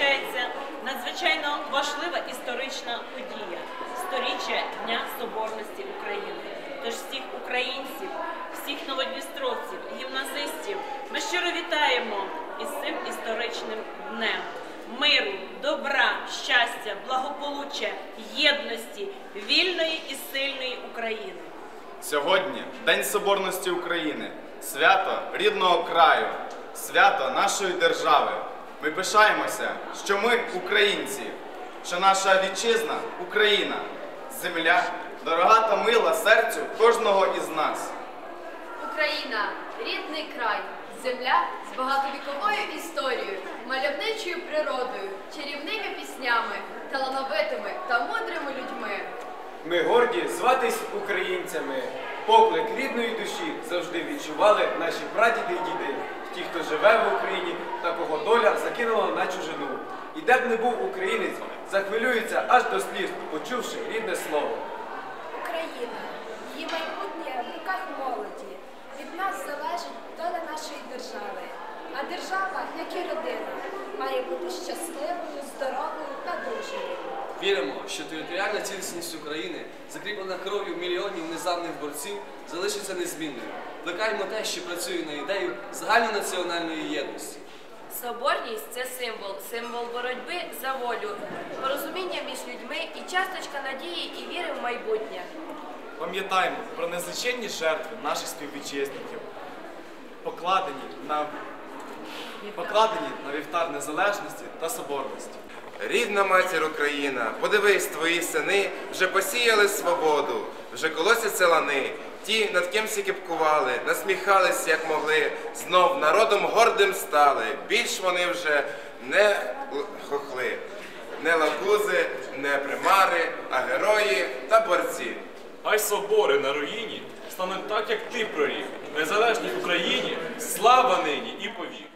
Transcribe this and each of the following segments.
відзначається надзвичайно важлива історична подія сторіччя Дня Соборності України. Тож всіх українців, всіх новодністровців, гімназистів ми щиро вітаємо із цим історичним днем миру, добра, щастя, благополуччя, єдності, вільної і сильної України. Сьогодні День Соборності України, свято рідного краю, свято нашої держави. Ми пишаємося, що ми українці, що наша вітчизна Україна, земля, дорога та мила серцю кожного із нас. Україна рідний край, земля з багатовіковою історією, мальовничою природою, чарівними піснями, талановитими та мудрими людьми. Ми горді зватись українцями. Поклик рідної душі завжди відчували наші прадіди і діди, ті, хто живе в Україні доля закинула на чужину. І де б не був українець, захвилюється аж до сліз, почувши рідне слово. Україна, її майбутнє в руках молоді. Від нас залежить доля нашої держави. А держава, як і родина, має бути щасливою, здоровою та дружньою. Віримо, що територіальна цілісність України, закріплена кров'ю мільйонів незламних борців, залишиться незмінною. Плекаємо те, що працює на ідею загальнонаціональної єдності. Соборність це символ, символ боротьби за волю, порозуміння між людьми і часточка надії і віри в майбутнє. Пам'ятаємо про незліченні жертви наших співвітчизників, покладені на, покладені на вівтар незалежності та соборності. Рідна матір Україна, подивись, твої сини вже посіяли свободу, вже колосяться лани. Ті, над ким сі кипкували, насміхались, як могли, знов народом гордим стали. Більш вони вже не хохли, не лакузи, не примари, а герої та борці. Хай собори на руїні стануть так, як ти прорік. Незалежній Україні слава нині і повік.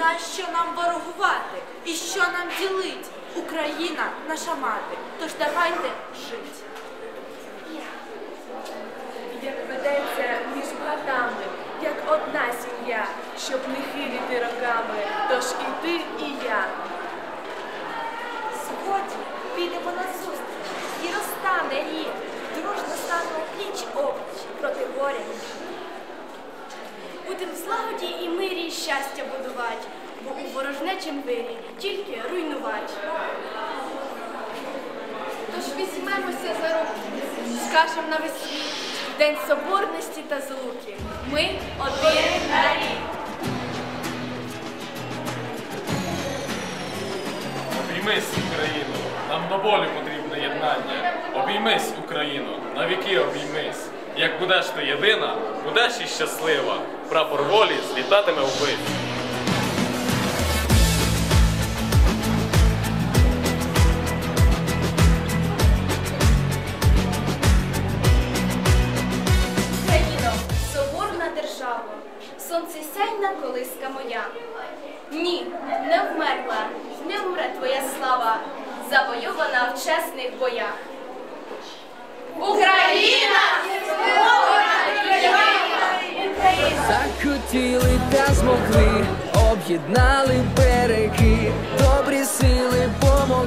Нащо нам ворогувати? І що нам ділить? Україна наша мати. Тож давайте жить. як ведеться між братами, як одна сім'я, щоб не хиліти роками, тож і ти, і я. Сьогодні підемо на зустріч і розтане рік. Дружно станемо пліч опліч проти горя. Біди. В злагоді і мирі і щастя будувати, бо у ворожнечім вирі тільки руйнувати. Тож візьмемося за руки, скажем на весь світ, День Соборності та Злуки. Ми один нарід. Обіймись, Україно, нам до болю потрібне єднання. Обіймись, Україно, навіки обіймись. Як будеш ти єдина, будеш і щаслива. Прапор волі злітатиме вбить.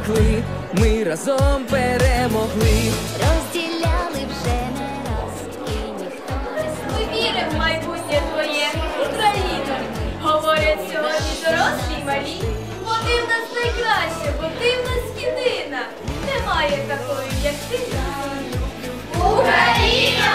втекли, ми разом перемогли. Розділяли вже не раз, і ніхто не Ми віримо в майбутнє твоє Україна. Говорять сьогодні дорослі й малі. Вони в нас найкраще, бо ти в нас єдина. Немає такої, як ти. Україна!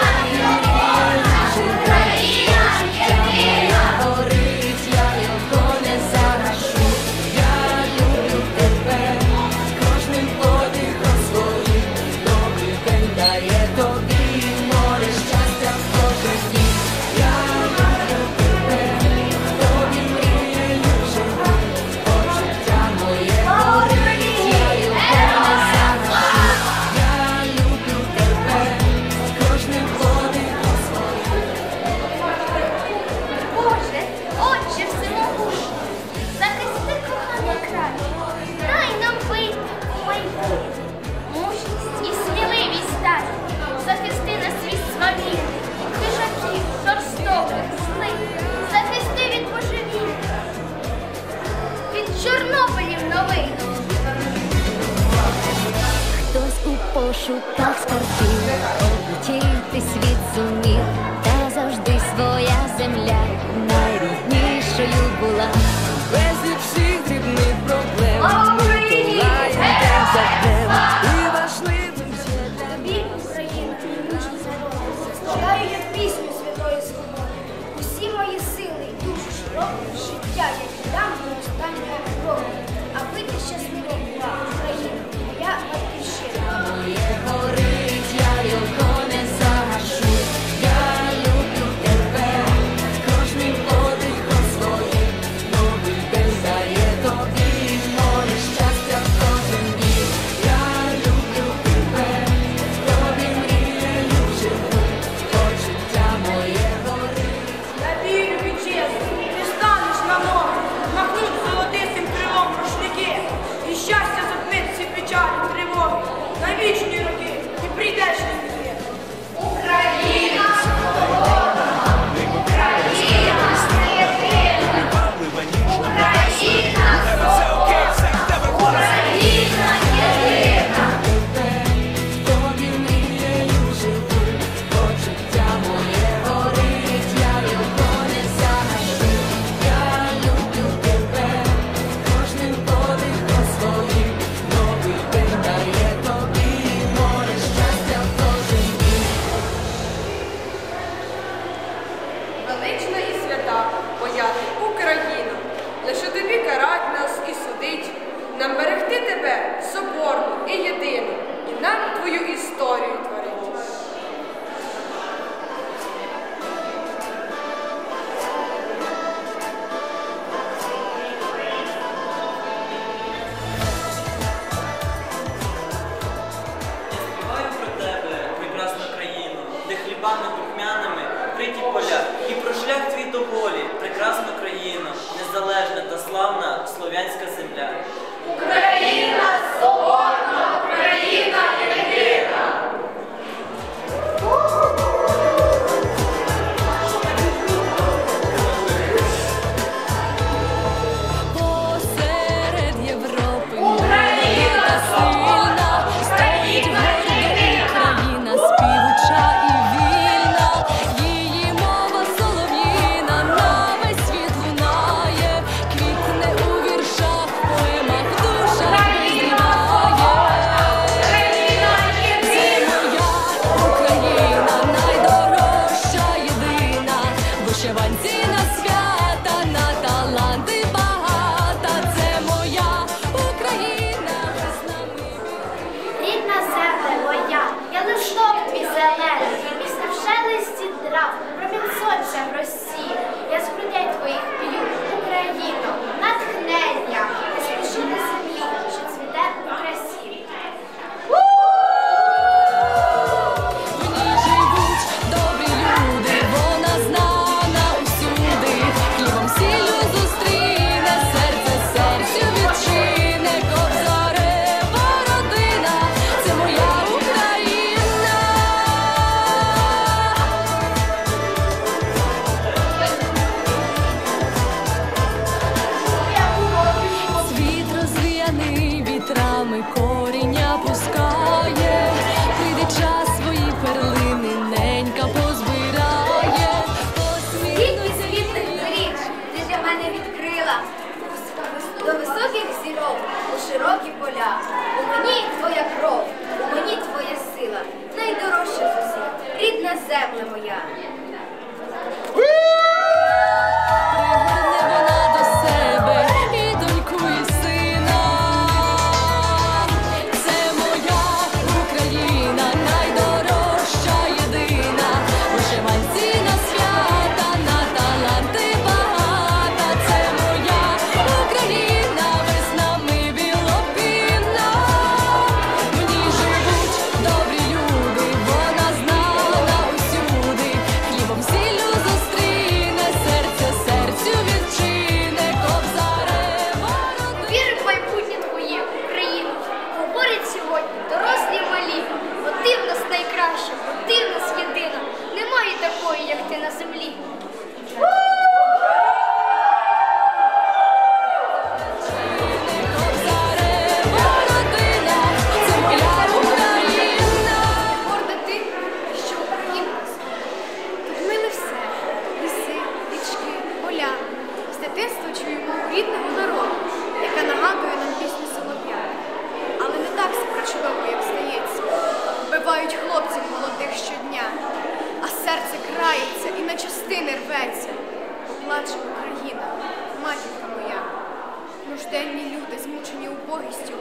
Нужденні люди, змучені убогістю,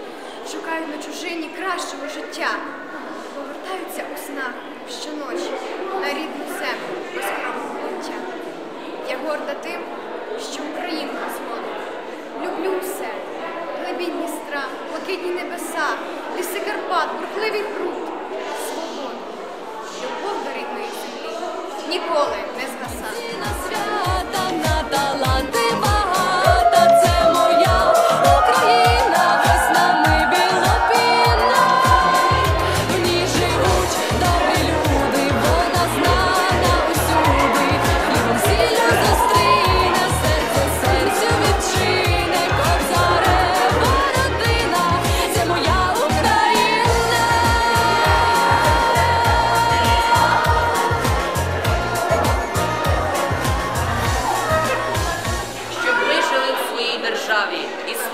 шукають на чужині кращого життя, повертаються у снах щоночі на рідну землю безкровного життя. Я горда тим, що Українка звони. Люблю все, глибінні страх, блакитні небеса, ліси Карпат, бурхливий пруд, свободу, любов до рідної землі ніколи.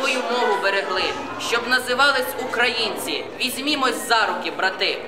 свою мову берегли, щоб називались українці. Візьмімось за руки, брати.